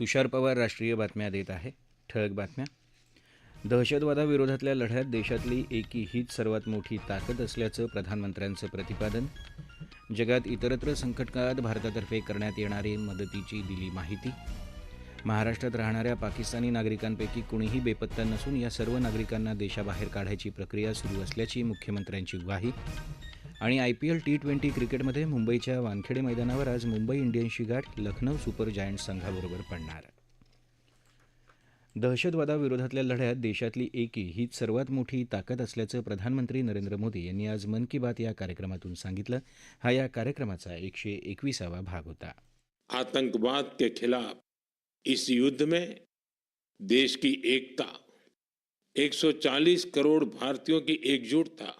तुषार पवार राष्ट्रीय बातम्या देत आहे. ठळक बातम्या. दहशतवादाविरोधातल्या लढ्यात देशातली एकी हीच सर्वात मोठी ताकद असल्याचं प्रधानमंत्र्यांचं प्रतिपादन. जगात इतरत्र संकटकाळात भारतातर्फे करण्यात येणारी मदतीची दिली माहिती. महाराष्ट्रात राहणाऱ्या पाकिस्तानी नागरिकांपैकी कुणीही बेपत्ता नसून या सर्व नागरिकांना देशाबाहेर काढायची प्रक्रिया सुरू असल्याची मुख्यमंत्र्यांची ग्वाही. आणि I P L T twenty क्रिकेटमध्ये मुंबईच्या वानखेडे मैदानावर आज मुंबई इंडियन्सची गाठ लखनौ सुपर जायंट्स संघाबरोबर पडणार. दहशतवादाविरोधातल्या लढ्यात देशातली एकी हीच सर्वात मोठी ताकद असल्याचं प्रधानमंत्री नरेंद्र मोदी यांनी आज मन की बात या कार्यक्रमातून सांगितलं. हा या कार्यक्रमाचा एकशे एकविसावा भाग होता. आतंकवाद के खिलाफ इस युद्ध में देश की एकता 140 करोड़ भारतीयों की एकजुटता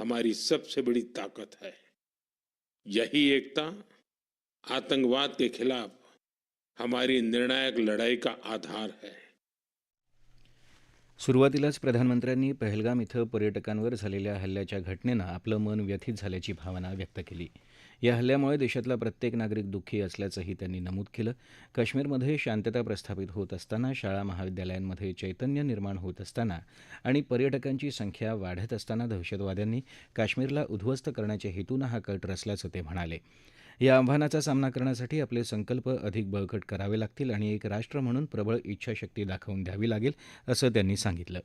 हमारी सबसे बड़ी ताकत है। यही एकता आतंकवाद के खिलाफ हमारी निर्णायक लड़ाई का आधार है। सुरुवातीलाच प्रधानमंत्र्यांनी पहलगाम इथं पर्यटकांवर झालेल्या हल्ल्याच्या घटनेनं आपलं मन व्यथित झाल्याची भावना व्यक्त केली. या हल्ल्यामुळे देशातला प्रत्येक नागरिक दुःखी असल्याचंही त्यांनी नमूद केलं. काश्मीरमध्ये शांतता प्रस्थापित होत असताना शाळा महाविद्यालयांमध्ये चैतन्य निर्माण होत असताना आणि पर्यटकांची संख्या वाढत असताना दहशतवाद्यांनी काश्मीरला उद्ध्वस्त करण्याच्या हेतूनं हा कट रचल्याचं ते म्हणाले. या आव्हानाचा सामना करण्यासाठी आपले संकल्प अधिक बळकट करावे लागतील आणि एक राष्ट्र म्हणून प्रबळ इच्छाशक्ती दाखवून द्यावी लागेल असं त्यांनी सांगितलं.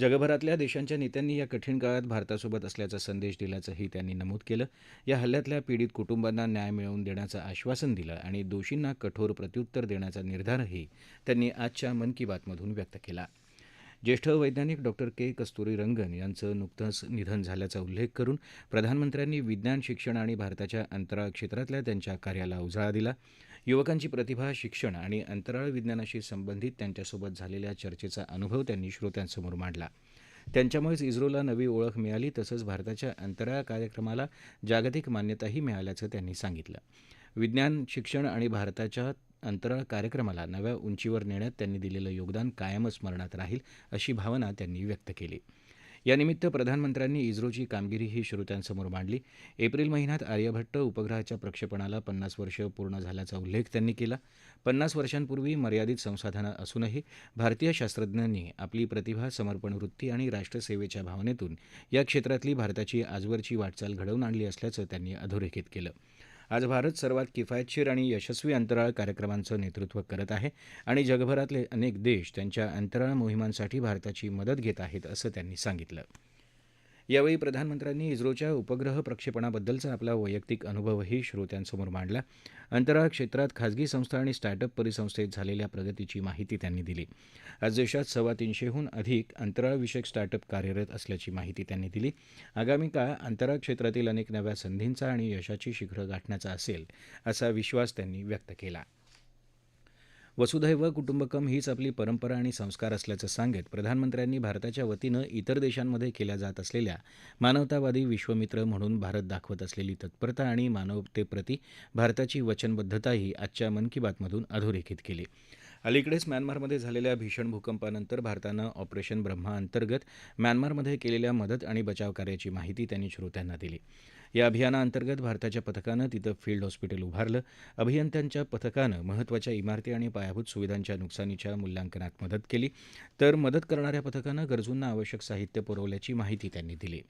जगभरातल्या देशांच्या नेत्यांनी या कठीण काळात भारतासोबत असल्याचा संदेश दिल्याचंही त्यांनी नमूद केलं. या हल्ल्यातल्या पीडित कुटुंबांना न्याय मिळवून देण्याचं आश्वासन दिलं आणि दोषींना कठोर प्रत्युत्तर देण्याचा निर्धारही त्यांनी आजच्या मन की बातमधून व्यक्त केला. ज्येष्ठ वैज्ञानिक डॉक्टर के. कस्तुरी रंगन यांचं नुकतंच निधन झाल्याचा उल्लेख करून प्रधानमंत्र्यांनी विज्ञान शिक्षण आणि भारताच्या अंतराळ क्षेत्रातल्या त्यांच्या कार्याला उजाळा दिला. युवकांची प्रतिभा शिक्षण आणि अंतराळ विज्ञानाशी संबंधित त्यांच्यासोबत झालेल्या चर्चेचा अनुभव त्यांनी श्रोत्यांसमोर मांडला. त्यांच्यामुळेच इस्रोला नवी ओळख मिळाली तसंच भारताच्या अंतराळ कार्यक्रमाला जागतिक मान्यताही मिळाल्याचं त्यांनी सांगितलं. विज्ञान शिक्षण आणि भारताच्या अंतराळ कार्यक्रमाला नव्या उंचीवर नेण्यात त्यांनी दिलेलं योगदान कायमच स्मरणात राहील अशी भावना त्यांनी व्यक्त केली. यानिमित्त प्रधानमंत्र्यांनी इस्रोची कामगिरीही श्रोत्यांसमोर मांडली. एप्रिल महिन्यात आर्यभट्ट उपग्रहाच्या प्रक्षेपणाला पन्नास वर्ष पूर्ण झाल्याचा उल्लेख त्यांनी केला. पन्नास वर्षांपूर्वी मर्यादित संसाधनं असूनही भारतीय शास्त्रज्ञांनी आपली प्रतिभा समर्पण वृत्ती आणि राष्ट्रसेवेच्या भावनेतून या क्षेत्रातली भारताची आजवरची वाटचाल घडवून आणली असल्याचं त्यांनी अधोरेखित केलं. आज भारत सर्वात किफायतशीर आणि यशस्वी अंतराळ कार्यक्रमांचं नेतृत्व करत आहे आणि जगभरातले अनेक देश त्यांच्या अंतराळ मोहिमांसाठी भारताची मदत घेत आहेत असं त्यांनी सांगितलं. यावेळी प्रधानमंत्र्यांनी इस्रोच्या उपग्रह प्रक्षेपणाबद्दलचा आपला वैयक्तिक अनुभवही श्रोत्यांसमोर मांडला. अंतराळ क्षेत्रात खाजगी संस्था आणि स्टार्टअप परिसंस्थेत झालेल्या प्रगतीची माहिती त्यांनी दिली. आज देशात सव्वा तीनशेहून अधिक अंतराळविषयक स्टार्टअप कार्यरत असल्याची माहिती त्यांनी दिली. आगामी काळ अंतराळ क्षेत्रातील अनेक नव्या संधींचा आणि यशाची शिखरं गाठण्याचा असेल असा विश्वास त्यांनी व्यक्त केला. वसुधैव कुटुंबकम हीच आपली परंपरा आणि संस्कार असल्याचं सांगत प्रधानमंत्र्यांनी भारताच्या वतीनं इतर देशांमध्ये केल्या जात असलेल्या मानवतावादी विश्वमित्र म्हणून भारत दाखवत असलेली तत्परता आणि मानवतेप्रती भारताची वचनबद्धताही आजच्या मन की बातमधून अधोरेखित केली. अलीकडेच म्यानमारमध्ये झालेल्या भीषण भूकंपानंतर भारतानं ऑपरेशन ब्रह्मा अंतर्गत म्यानमारमध्ये केलेल्या मदत आणि बचाव कार्याची माहिती त्यांनी श्रोत्यांना दिली. या अभियानाअंतर्गत भारताच्या पथकानं तिथं फील्ड हॉस्पिटल उभारलं. अभियंत्यांच्या पथकानं महत्त्वाच्या इमारती आणि पायाभूत सुविधांच्या नुकसानीच्या मूल्यांकनात मदत केली. तर मदत करणाऱ्या पथकानं गरजूंना आवश्यक साहित्य पुरवल्याची माहिती त्यांनी दिली.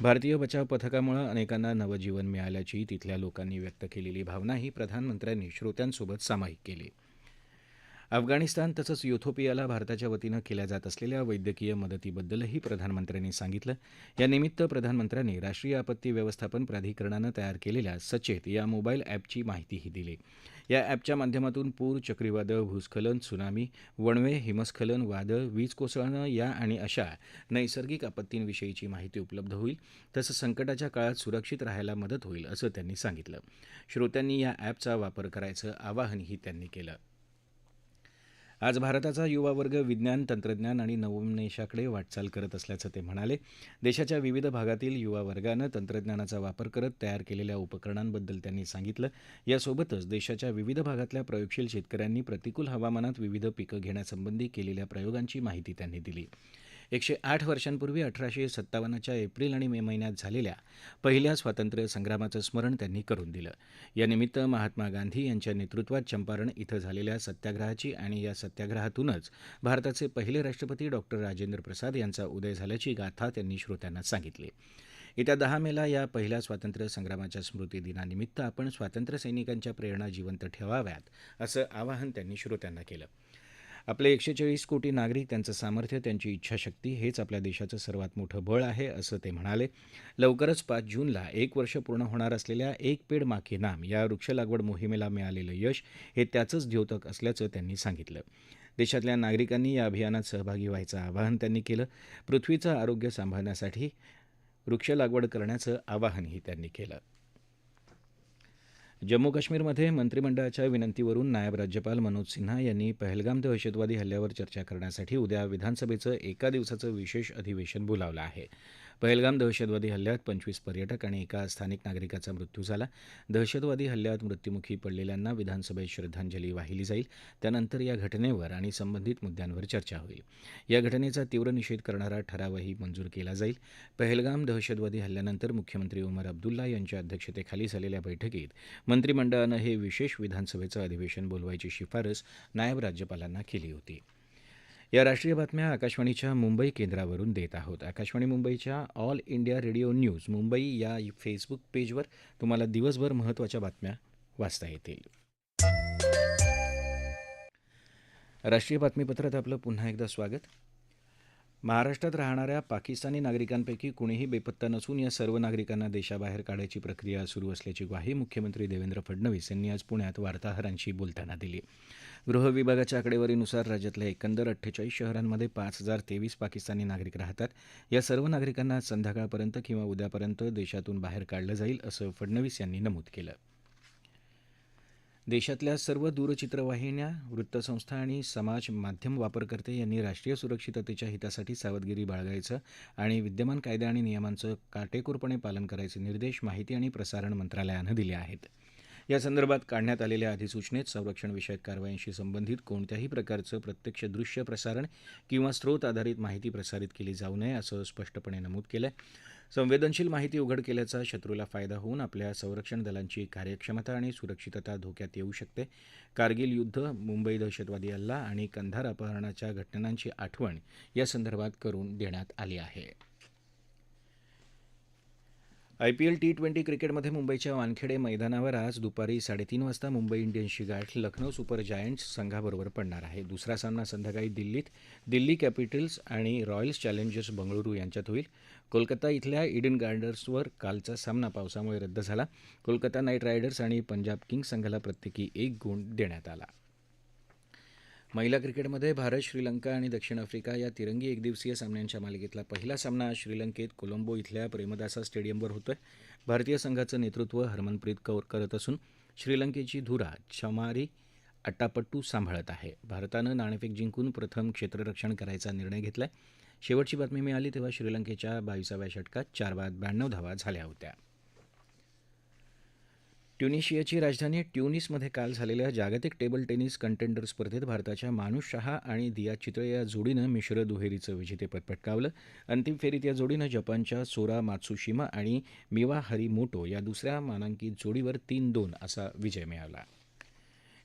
भारतीय बचाव पथकामुळे अनेकांना नवजीवन मिळाल्याची तिथल्या लोकांनी व्यक्त केलेली भावनाही प्रधानमंत्र्यांनी श्रोत्यांसोबत सामायिक केली. अफगाणिस्तान तसंच युथोपियाला भारताच्या वतीनं केल्या जात असलेल्या वैद्यकीय मदतीबद्दलही प्रधानमंत्र्यांनी सांगितलं. यानिमित्त प्रधानमंत्र्यांनी राष्ट्रीय आपत्ती व्यवस्थापन प्राधिकरणानं तयार केलेल्या सचेत या मोबाईल ॲपची माहितीही दिली. या ॲपच्या माध्यमातून पूर चक्रीवादळ भूस्खलन त्सुनामी वणवे हिमस्खलन वादळ वीज कोसळणं या आणि अशा नैसर्गिक आपत्तींविषयीची माहिती उपलब्ध होईल तसंच संकटाच्या काळात सुरक्षित राहायला मदत होईल असं त्यांनी सांगितलं. श्रोत्यांनी या ॲपचा वापर करायचं आवाहनही त्यांनी केलं. आज भारताचा युवा वर्ग विज्ञान तंत्रज्ञान आणि नवोन्मेषाकडे वाटचाल करत असल्याचं ते म्हणाले. देशाच्या विविध भागातील युवा वर्गानं तंत्रज्ञानाचा वापर करत तयार केलेल्या उपकरणांबद्दल त्यांनी सांगितलं. यासोबतच देशाच्या विविध भागातल्या प्रयोगशील शेतकऱ्यांनी प्रतिकूल हवामानात विविध पिकं घेण्यासंबंधी केलेल्या प्रयोगांची माहिती त्यांनी दिली. एकशे आठ वर्षांपूर्वी अठराशे सत्तावन्नच्या एप्रिल आणि मे महिन्यात झालेल्या पहिल्या स्वातंत्र्य संग्रामाचं स्मरण त्यांनी करून दिलं. यानिमित्त महात्मा गांधी यांच्या नेतृत्वात चंपारण इथं झालेल्या सत्याग्रहाची आणि या सत्याग्रहातूनच भारताचे पहिले राष्ट्रपती डॉक्टर राजेंद्र प्रसाद यांचा उदय झाल्याची गाथा त्यांनी श्रोत्यांना सांगितली. येत्या दहा मेला या पहिल्या स्वातंत्र्य संग्रामाच्या स्मृती दिनानिमित्त आपण स्वातंत्र्य सैनिकांच्या प्रेरणा जिवंत ठेवाव्यात असं आवाहन त्यांनी श्रोत्यांना केलं. आपले एकशे चाळीस कोटी नागरिक त्यांचं सामर्थ्य त्यांची इच्छाशक्ती हेच आपल्या देशाचं सर्वात मोठं बळ आहे असं ते म्हणाले. लवकरच पाच जूनला एक वर्ष पूर्ण होणार असलेल्या एक पेड माके नाम या वृक्ष लागवड मोहिमेला मिळालेलं यश हे त्याचंच द्योतक असल्याचं त्यांनी सांगितलं. देशातल्या नागरिकांनी या अभियानात सहभागी व्हायचं आवाहन त्यांनी केलं. पृथ्वीचं आरोग्य सांभाळण्यासाठी वृक्ष लागवड करण्याचं आवाहनही त्यांनी केलं. जम्मू काश्मीरमध्ये मंत्रिमंडळाच्या विनंतीवरून नायब राज्यपाल मनोज सिन्हा यांनी पहलगाम दहशतवादी हल्ल्यावर चर्चा करण्यासाठी उद्या विधानसभेचं एका दिवसाचं विशेष अधिवेशन बोलावलं आहे. पहलगाम दहशतवादी हल्ल्यात पंचवीस पर्यटक आणि एका स्थानिक नागरिकाचा मृत्यू झाला. दहशतवादी हल्ल्यात मृत्युमुखी पडलेल्यांना विधानसभेत श्रद्धांजली वाहिली जाईल. त्यानंतर या घटनेवर आणि संबंधित मुद्द्यांवर चर्चा होईल. या घटनेचा तीव्र निषेध करणारा ठरावही मंजूर केला जाईल. पहलगाम दहशतवादी हल्ल्यानंतर मुख्यमंत्री उमर अब्दुल्ला यांच्या अध्यक्षतेखाली झालेल्या बैठकीत मंत्रिमंडळानं हे विशेष विधानसभेचं अधिवेशन बोलवायची शिफारस नायब राज्यपालांना केली होती. या राष्ट्रीय बातम्या आकाशवाणीच्या मुंबई केंद्रावरून देत आहोत. आकाशवाणी मुंबईच्या all India radio news Mumbai या फेसबुक पेजवर तुम्हाला दिवसभर महत्त्वाच्या बातम्या वाचता येतील. राष्ट्रीय बातमीपत्रात आपलं पुन्हा एकदा स्वागत. महाराष्ट्रात राहणाऱ्या पाकिस्तानी नागरिकांपैकी कुणीही बेपत्ता नसून या सर्व नागरिकांना देशाबाहेर काढायची प्रक्रिया सुरू असल्याची ग्वाही मुख्यमंत्री देवेंद्र फडणवीस यांनी आज पुण्यात वार्ताहरांशी बोलताना दिली. गृह विभागाच्या आकडेवारीनुसार राज्यातल्या एकंदर अठ्ठेचाळीस शहरांमध्ये पाच हजार तेवीस पाकिस्तानी नागरिक राहतात. या सर्व नागरिकांना आज संध्याकाळपर्यंत किंवा उद्यापर्यंत देशातून बाहेर काढलं जाईल असं फडणवीस यांनी नमूद केलं. देशातल्या सर्व दूरचित्रवाहिन्या वृत्तसंस्था आणि समाज माध्यम वापरकर्ते यांनी राष्ट्रीय सुरक्षिततेच्या हितासाठी सावधगिरी बाळगायचं आणि विद्यमान कायदे आणि नियमांचं काटेकोरपणे पालन करायचे निर्देश माहिती आणि प्रसारण मंत्रालयानं दिले आहेत. या संदर्भात काढण्यात आलेल्या अधिसूचनेत संरक्षणविषयक कारवाईंशी संबंधित कोणत्याही प्रकारचं प्रत्यक्ष दृश्य प्रसारण किंवा स्रोत आधारित माहिती प्रसारित केली जाऊ नये असं स्पष्टपणे नमूद केलं आहे संवेदनशील माहिती उघड केल्याचा शत्रूला फायदा होऊन आपल्या संरक्षण दलांची कार्यक्षमता आणि सुरक्षितता धोक्यात येऊ शकते. कारगिल युद्ध मुंबई दहशतवादी हल्ला आणि कंधार अपहरणाच्या घटनांची आठवण या संदर्भात करून देण्यात आली आहे. आयपीएल टी ट्वेंटी क्रिकेटमध्ये मुंबईच्या वानखेडे मैदानावर आज दुपारी साडेतीन वाजता मुंबई इंडियन्सची गाठ लखनौ सुपर जायंट्स संघाबरोबर पडणार आहे. दुसरा सामना संध्याकाळी दिल्लीत दिल्ली कॅपिटल्स आणि रॉयल्स चॅलेंजर्स बंगळुरू यांच्यात होईल. कोलकाता इथल्या इडन गार्डन्सवर कालचा सामना पावसामुळे रद्द झाला. कोलकाता नाईट रायडर्स आणि पंजाब किंग्स संघाला प्रत्येकी एक गुण देण्यात आला. महिला क्रिकेटमध्ये भारत श्रीलंका आणि दक्षिण आफ्रिका या तिरंगी एकदिवसीय सामन्यांच्या मालिकेतला पहिला सामना आज श्रीलंकेत कोलंबो इथल्या प्रेमदासा स्टेडियमवर होतोय. भारतीय संघाचं नेतृत्व हरमनप्रीत कौर करत असून श्रीलंकेची धुरा छमारी अट्टापट्टू सांभाळत आहे. भारतानं नाणेफेक जिंकून प्रथम क्षेत्ररक्षण करायचा निर्णय घेतलाय. शेवटची बातमी मिळाली तेव्हा श्रीलंकेच्या बावीसाव्या षटकात चार बाद ब्याण्णव धावा झाल्या होत्या. ट्युनिशियाची राजधानी ट्युनिसमध्ये काल झालेल्या जागतिक टेबल टेनिस कंटेंडर स्पर्धेत भारताच्या मानुष शहा आणि दिया चित्र या जोडीनं मिश्र दुहेरीचं विजेतेपद पटकावलं. अंतिम फेरीत या जोडीनं जपानच्या सोरा मात्सुशिमा आणि मिवा हरिमोटो या दुसऱ्या मानांकित जोडीवर तीन दोन असा विजय मिळवला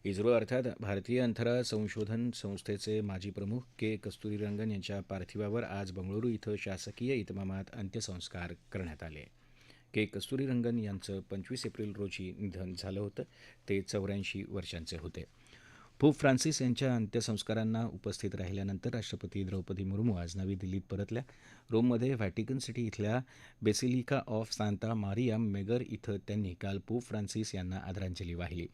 इस्रो अर्थात भारतीय अंतराळ संशोधन संस्थेचे माजी प्रमुख के कस्तुरीरंगन यांच्या पार्थिवावर आज बंगळुरू इथं शासकीय इतमामात अंत्यसंस्कार करण्यात आले. के कस्तुरीरंगन यांचं पंचवीस एप्रिल रोजी निधन झालं होतं. ते चौऱ्याऐंशी वर्षांचे होते. पोप फ्रान्सिस यांच्या अंत्यसंस्कारांना उपस्थित राहिल्यानंतर राष्ट्रपती द्रौपदी मुर्मू आज नवी दिल्लीत परतल्या. रोममध्ये व्हॅटिकन सिटी इथल्या basilica of Santa Maria Maggiore इथं त्यांनी काल पोप फ्रान्सिस यांना आदरांजली वाहिली.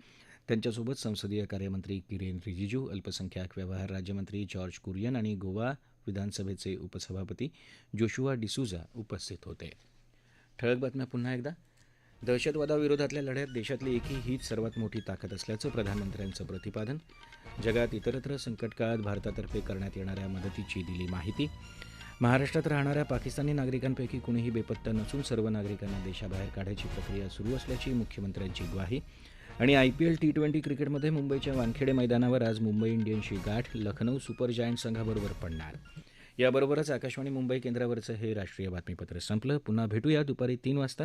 त्यांच्यासोबत संसदीय कार्यमंत्री किरेन रिजिजू अल्पसंख्याक व्यवहार राज्यमंत्री जॉर्ज कुरियन आणि गोवा विधानसभेचे उपसभापती जोशुआ डिसुजा उपस्थित होते. ठळक बातम्या पुन्हा एकदा. दहशतवादाविरोधातल्या लढ्यात देशातली एकी हीच सर्वात मोठी ताकद असल्याचं प्रधानमंत्र्यांचं प्रतिपादन. जगात इतरत्र संकटकाळात भारतातर्फे करण्यात येणाऱ्या मदतीची दिली माहिती. महाराष्ट्रात राहणाऱ्या पाकिस्तानी नागरिकांपैकी कुणीही बेपत्ता नसून सर्व नागरिकांना देशाबाहेर काढायची प्रक्रिया सुरू असल्याची मुख्यमंत्र्यांची ग्वाही. आणि I P L T twenty क्रिकेटमध्ये मुंबईच्या वानखेडे मैदानावर आज मुंबई इंडियन्सची गाठ लखनौ सुपर जायंट संघाबरोबर पडणार. याबरोबरच आकाशवाणी मुंबई केंद्रावरचं हे राष्ट्रीय बातमीपत्र संपलं. पुन्हा भेटूया दुपारी तीन वाजता.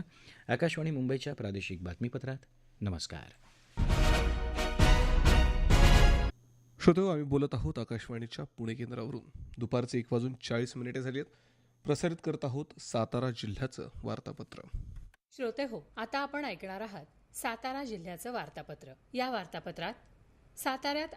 आकाशवाणी मुंबईच्या प्रादेशिक बातमीपत्रात. नमस्कार. श्रोतो आम्ही बोलत आहोत आकाशवाणीच्या पुणे केंद्रावरून. दुपारचे एक वाजून चाळीस मिनिटे झाली आहेत. प्रसारित करत आहोत सातारा जिल्ह्याचं वार्तापत्र. श्रोते हो आता आपण ऐकणार आहात सातारा जिल्ह्याचं वार्तापत्र. या वार्तापत्रात साताऱ्यात